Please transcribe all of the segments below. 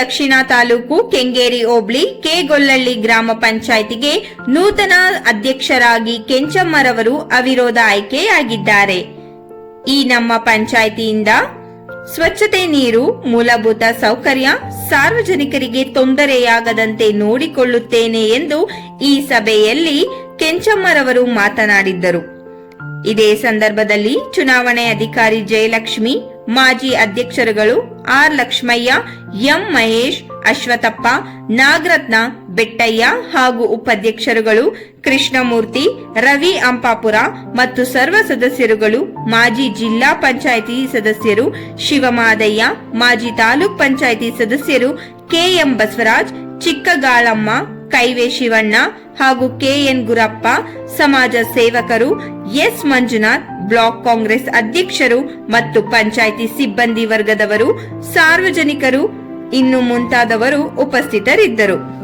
ದಕ್ಷಿಣ ತಾಲೂಕು ಕೆಂಗೇರಿ ಹೋಬಳಿ ಕೆಗೊಲ್ಲಳ್ಳಿ ಗ್ರಾಮ ಪಂಚಾಯಿತಿಗೆ ನೂತನ ಅಧ್ಯಕ್ಷರಾಗಿ ಕೆಂಚಮ್ಮರವರು ಅವಿರೋಧ ಆಯ್ಕೆಯಾಗಿದ್ದಾರೆ. ಈ ನಮ್ಮ ಪಂಚಾಯಿತಿಯಿಂದ ಸ್ವಚ್ಛತೆ ನೀರು, ಮೂಲಭೂತ ಸೌಕರ್ಯ, ಸಾರ್ವಜನಿಕರಿಗೆ ತೊಂದರೆಯಾಗದಂತೆ ನೋಡಿಕೊಳ್ಳುತ್ತೇನೆ ಎಂದು ಈ ಸಭೆಯಲ್ಲಿ ಕೆಂಚಮ್ಮರವರು ಮಾತನಾಡಿದ್ದರು. ಇದೇ ಸಂದರ್ಭದಲ್ಲಿ ಚುನಾವಣೆ ಅಧಿಕಾರಿ ಜಯಲಕ್ಷ್ಮಿ, ಮಾಜಿ ಅಧ್ಯಕ್ಷರುಗಳು ಆರ್ ಲಕ್ಷ್ಮಯ್ಯ, ಎಂ ಮಹೇಶ್, ಅಶ್ವಥಪ್ಪ, ನಾಗರತ್ನ, ಬೆಟ್ಟಯ್ಯ ಹಾಗೂ ಉಪಾಧ್ಯಕ್ಷರುಗಳು ಕೃಷ್ಣಮೂರ್ತಿ, ರವಿ ಅಂಪಾಪುರ ಮತ್ತು ಸರ್ವ ಸದಸ್ಯರುಗಳು, ಮಾಜಿ ಜಿಲ್ಲಾ ಪಂಚಾಯಿತಿ ಸದಸ್ಯರು ಶಿವಮಾದಯ್ಯ, ಮಾಜಿ ತಾಲೂಕ್ ಪಂಚಾಯಿತಿ ಸದಸ್ಯರು ಕೆಎಂ ಬಸವರಾಜ್, ಚಿಕ್ಕಗಾಳಮ್ಮ ಕೈವೆ ಶಿವಣ್ಣ ಹಾಗೂ ಕೆಎನ್ ಗುರಪ್ಪ, ಸಮಾಜ ಸೇವಕರು, ಎಸ್. ಮಂಜುನಾಥ್, ಬ್ಲಾಕ್ ಕಾಂಗ್ರೆಸ್ ಅಧ್ಯಕ್ಷರು ಮತ್ತು ಪಂಚಾಯಿತಿ ಸಿಬ್ಬಂದಿ ವರ್ಗದವರು, ಸಾರ್ವಜನಿಕರು, ಇನ್ನು ಮುಂತಾದವರು ಉಪಸ್ಥಿತರಿದ್ದರು.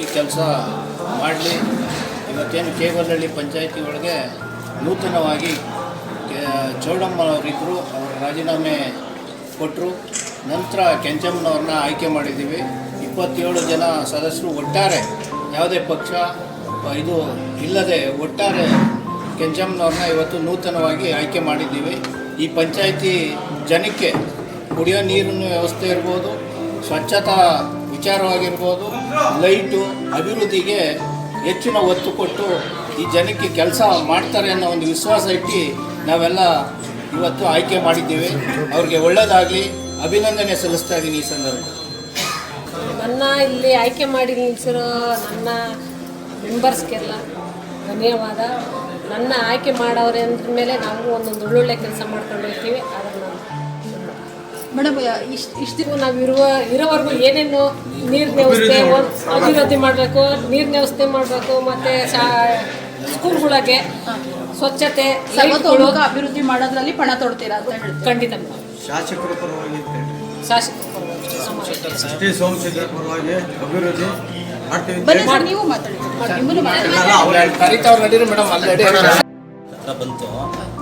ಈ ಕೆಲಸ ಮಾಡಲಿ. ಇವತ್ತೇನು ಕೇವಲಹಳ್ಳಿ ಪಂಚಾಯತಿ ಒಳಗೆ ನೂತನವಾಗಿ ಚೌಡಮ್ಮನವರಿದ್ದರು ಅವರ ರಾಜೀನಾಮೆ ಕೊಟ್ಟರು ನಂತರ ಕೆಂಚಮ್ಮನವ್ರನ್ನ ಆಯ್ಕೆ ಮಾಡಿದ್ದೀವಿ. ಇಪ್ಪತ್ತೇಳು ಜನ ಸದಸ್ಯರು ಒಟ್ಟಾರೆ, ಯಾವುದೇ ಪಕ್ಷ ಇದು ಇಲ್ಲದೆ ಒಟ್ಟಾರೆ ಕೆಂಚಮ್ಮನವ್ರನ್ನ ಇವತ್ತು ನೂತನವಾಗಿ ಆಯ್ಕೆ ಮಾಡಿದ್ದೀವಿ. ಈ ಪಂಚಾಯಿತಿ ಜನಕ್ಕೆ ಕುಡಿಯೋ ನೀರಿನ ವ್ಯವಸ್ಥೆ ಇರ್ಬೋದು, ಸ್ವಚ್ಛತಾ ವಿಚಾರವಾಗಿರ್ಬೋದು ಲೈಟು ಅಭಿವೃದ್ಧಿಗೆ ಹೆಚ್ಚಿನ ಒತ್ತು ಕೊಟ್ಟು ಈ ಜನಕ್ಕೆ ಕೆಲಸ ಮಾಡ್ತಾರೆ ಅನ್ನೋ ಒಂದು ವಿಶ್ವಾಸ ಇಟ್ಟು ನಾವೆಲ್ಲ ಇವತ್ತು ಆಯ್ಕೆ ಮಾಡಿದ್ದೇವೆ. ಅವ್ರಿಗೆ ಒಳ್ಳೆಯದಾಗಲಿ ಅಭಿನಂದನೆ ಸಲ್ಲಿಸ್ತಾ ಇದ್ದೀನಿ ಈ ಸಂದರ್ಭ. ನನ್ನ ಇಲ್ಲಿ ಆಯ್ಕೆ ಮಾಡಿ ನಿಲ್ಲಿಸಿರೋ ನನ್ನ ಮೆಂಬರ್ಸ್ಗೆಲ್ಲ ಧನ್ಯವಾದ. ನನ್ನ ಆಯ್ಕೆ ಮಾಡೋರೆ ಅಂದ್ರ ಮೇಲೆ ನಾವು ಒಂದೊಂದು ಒಳ್ಳೊಳ್ಳೆ ಕೆಲಸ ಮಾಡ್ಕೊಂಡು ಹೋಗ್ತೀವಿ. ಮೇಡಮ್ ಇಷ್ಟು ಇಷ್ಟು ದಿನ ನಾವು ಇರುವ ಇರೋವರೆಗೂ ಏನೇನು ನೀರು ವ್ಯವಸ್ಥೆ ಅಭಿವೃದ್ಧಿ ಮಾಡಬೇಕು. ನೀರಿನ ವ್ಯವಸ್ಥೆ ಮಾಡಬೇಕು ಮತ್ತು ಶಾ ಸ್ಕೂಲ್ಗಳಿಗೆ ಸ್ವಚ್ಛತೆ ಅಭಿವೃದ್ಧಿ ಮಾಡೋದ್ರಲ್ಲಿ ಪಣ ತೊಡ್ತೀರಾ ಅಂತ ಖಂಡಿತ ಶಾಸಕರ ಪರವಾಗಿ ಅಂತ ಹೇಳ್ರಿ. ಶಾಸಕರು ಪರವಾಗಿ. ಅಭಿವೃದ್ಧಿ ನೀವು ಮಾತಾಡಿ. ಮೇಡಮ್ ಅಲ್ಲೇ ಬಂತು.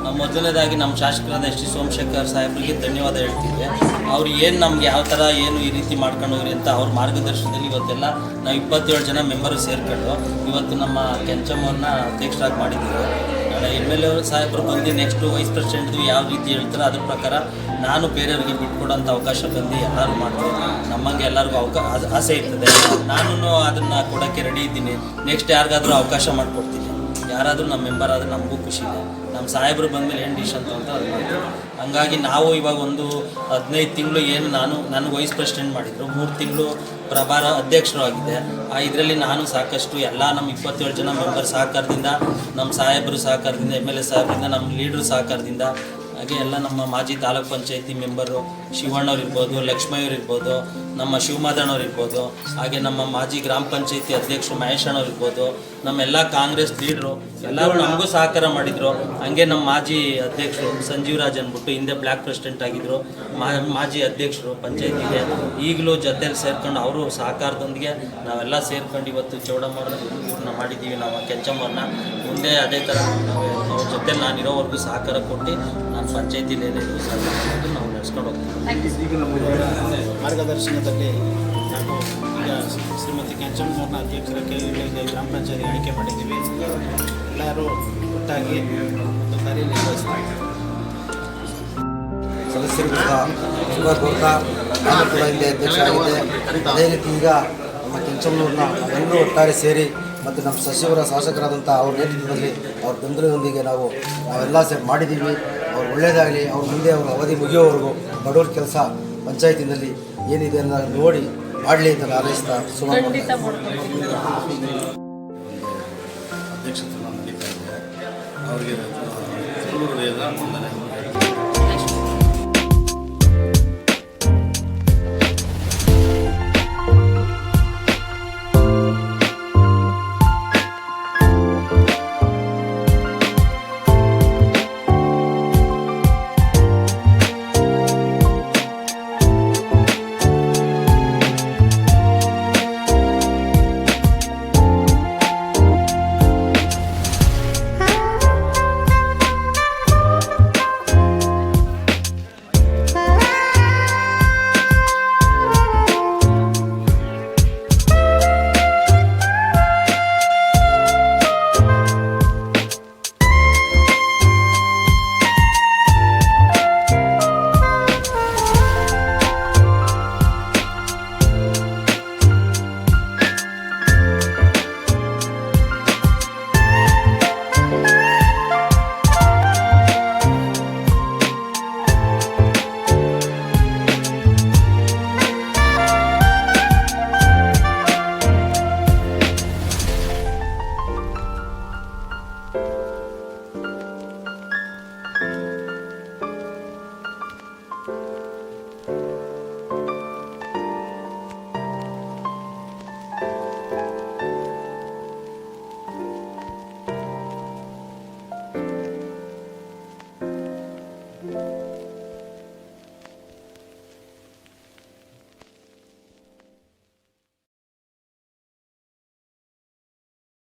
ನಮ್ಮ ಮೊದಲನೇದಾಗಿ ನಮ್ಮ ಶಾಸಕರಾದ ಎಸ್ ಟಿ ಸೋಮಶೇಖರ್ ಸಾಹೇಬ್ರಿಗೆ ಧನ್ಯವಾದ ಹೇಳ್ತೀವಿ ಅವ್ರು ಏನು ನಮ್ಗೆ ಯಾವ ಥರ ಏನು ಈ ರೀತಿ ಮಾಡ್ಕೊಂಡು ಹೋಗ್ರಿ ಅಂತ ಅವ್ರ ಮಾರ್ಗದರ್ಶನದಲ್ಲಿ ಇವತ್ತೆಲ್ಲ ನಾವು ಇಪ್ಪತ್ತೇಳು ಜನ ಮೆಂಬರು ಸೇರ್ಕೊಂಡು ಇವತ್ತು ನಮ್ಮ ಕೆಂಚಮ್ಮವ್ರನ್ನ ಅಧ್ಯಕ್ಷರಾಗಿ ಮಾಡಿದ್ದೀವಿ. ಎಂ ಎಲ್ ಎ ಸಾಹೇಬರು ಬಂದು ನೆಕ್ಸ್ಟ್ ವೈಸ್ ಪ್ರೆಸಿಡೆಂಟ್ದು ಯಾವ ರೀತಿ ಹೇಳ್ತಾರೋ ಅದ್ರ ಪ್ರಕಾರ ನಾನು ಬೇರೆಯವ್ರಿಗೆ ಬಿಟ್ಕೊಡೋಂಥ ಅವಕಾಶ ಬಂದು ಎಲ್ಲರೂ ಮಾಡ್ತೀವಿ. ನಮ್ಮಂಗೆ ಎಲ್ಲರಿಗೂ ಅವಕಾಶ ಆಸೆ ಇರ್ತದೆ. ನಾನು ಅದನ್ನು ಕೊಡೋಕ್ಕೆ ರೆಡಿ ಇದ್ದೀನಿ. ನೆಕ್ಸ್ಟ್ ಯಾರಿಗಾದರೂ ಅವಕಾಶ ಮಾಡಿಕೊಡ್ತೀನಿ. ಯಾರಾದರೂ ನಮ್ಮ ಮೆಂಬರ್ ಆದರೆ ನಮಗೂ ಖುಷಿ ಇದೆ. ನಮ್ಮ ಸಾಹೇಬರು ಬಂದಮೇಲೆ ಏನು ಡಿಶ್ ಅಂತ ಅದು ಮಾಡ್ತೀವಿ ಹಂಗಾಗಿ ನಾವು ಇವಾಗ ಒಂದು ಹದಿನೈದು ತಿಂಗಳು ಏನು ನಾನು ನನ್ನ ವೈಸ್ ಪ್ರೆಸಿಡೆಂಟ್ ಮಾಡಿದ್ರು. ಮೂರು ತಿಂಗಳು ಪ್ರಭಾರ ಅಧ್ಯಕ್ಷರು ಆಗಿದೆ. ಆ ಇದರಲ್ಲಿ ನಾನು ಸಾಕಷ್ಟು ಎಲ್ಲ ನಮ್ಮ ಇಪ್ಪತ್ತೇಳು ಜನ ಮೆಂಬರ್ ಸಹಕಾರದಿಂದ ನಮ್ಮ ಸಾಹೇಬರು ಸಹಕಾರದಿಂದ ಎಂ ಎಲ್ ಎ ಸಾಹೇಬರಿಂದ ನಮ್ಮ ಲೀಡ್ರು ಸಹಕಾರದಿಂದ ಹಾಗೆ ಎಲ್ಲ ನಮ್ಮ ಮಾಜಿ ತಾಲೂಕ್ ಪಂಚಾಯತಿ ಮೆಂಬರು ಶಿವಣ್ಣವ್ರು ಇರ್ಬೋದು ಲಕ್ಷ್ಮಯ್ಯವ್ರು ಇರ್ಬೋದು ನಮ್ಮ ಶಿವಮಾದಣ್ಣವ್ರು ಇರ್ಬೋದು ಹಾಗೆ ನಮ್ಮ ಮಾಜಿ ಗ್ರಾಮ ಪಂಚಾಯತಿ ಅಧ್ಯಕ್ಷರು ಮಹೇಶ್ ಇರ್ಬೋದು ನಮ್ಮೆಲ್ಲ ಕಾಂಗ್ರೆಸ್ ಲೀಡ್ರು ಎಲ್ಲರೂ ನಮಗೂ ಸಹಕಾರ ಮಾಡಿದರು. ಹಂಗೆ ನಮ್ಮ ಮಾಜಿ ಅಧ್ಯಕ್ಷರು ಸಂಜೀವ್ ರಾಜ್ ಅಂದ್ಬಿಟ್ಟು ಹಿಂದೆ ಬ್ಲ್ಯಾಕ್ ಪ್ರೆಸಿಡೆಂಟ್ ಆಗಿದ್ರು. ಮಾಜಿ ಅಧ್ಯಕ್ಷರು ಪಂಚಾಯತಿಗೆ ಈಗಲೂ ಜೊತೆಲಿ ಸೇರ್ಕೊಂಡು ಅವರು ಸಹಕಾರದೊಂದಿಗೆ ನಾವೆಲ್ಲ ಸೇರ್ಕೊಂಡು ಇವತ್ತು ಚೌಡಮ್ಮ ಮಾಡಿದ್ದೀವಿ. ನಾವು ಕೆಂಚಮ್ಮವ್ರನ್ನ ಮುಂದೆ ಅದೇ ಥರ ನಾವು ಅವ್ರ ಜೊತೆ ನಾನು ಇರೋವರೆಗೂ ಸಹಕಾರ ಕೊಟ್ಟು ನಾನು ಪಂಚಾಯತಿಲಿ ಏನೇನು ಸಹಕಾರ ಕೊಟ್ಟು ನಾವು ನಡೆಸ್ಕೊಂಡು ಹೋಗ್ತೀವಿ. ಮಾರ್ಗದರ್ಶನದಲ್ಲಿ ನಾವು ಈಗ ಶ್ರೀಮತಿ ಕೆಂಚಮ್ಮವ್ರನ್ನ ಅಧ್ಯಕ್ಷರ ಕೈಯಲ್ಲಿ ಗ್ರಾಮ ಪಂಚಾಯತಿ ಆಯ್ಕೆ ಮಾಡಿದ್ದೀವಿ. ಎಲ್ಲರೂ ಒಟ್ಟಾಗಿ ಒಂದು ಶುಭ ಕೋರ್ತಾ ನಾನು ಕೂಡ ಇಲ್ಲಿ ಅಧ್ಯಕ್ಷ ಅದೇ ರೀತಿ ಈಗ ನಮ್ಮ ಕೆಂಚಮ್ಮನವ್ರನ್ನ ಎಲ್ಲರೂ ಒಟ್ಟಾರೆ ಸೇರಿ ಮತ್ತು ನಮ್ಮ ಸಚಿವರ ಶಾಸಕರಾದಂಥ ಅವ್ರ ನೇತೃತ್ವದಲ್ಲಿ ಅವ್ರ ಬೆಂಬಲದೊಂದಿಗೆ ನಾವು ನಾವೆಲ್ಲ ಸೇರಿ ಮಾಡಿದ್ದೀವಿ. ಅವ್ರು ಒಳ್ಳೆಯದಾಗಲಿ ಅವ್ರ ಮುಂದೆ ಅವ್ರ ಅವಧಿ ಮುಗಿಯೋವರೆಗೂ ಬಡವ್ರ ಕೆಲಸ ಪಂಚಾಯತಿನಲ್ಲಿ ಏನಿದೆ ಅನ್ನ ನೋಡಿ ಮಾಡಲಿ ಅಂತ ನಾನು ಶುಭ ಖಂಡಿತ ಅಧ್ಯಕ್ಷತೆ ನಡೀತಾ ಇದೆ ಅವರಿಗೆ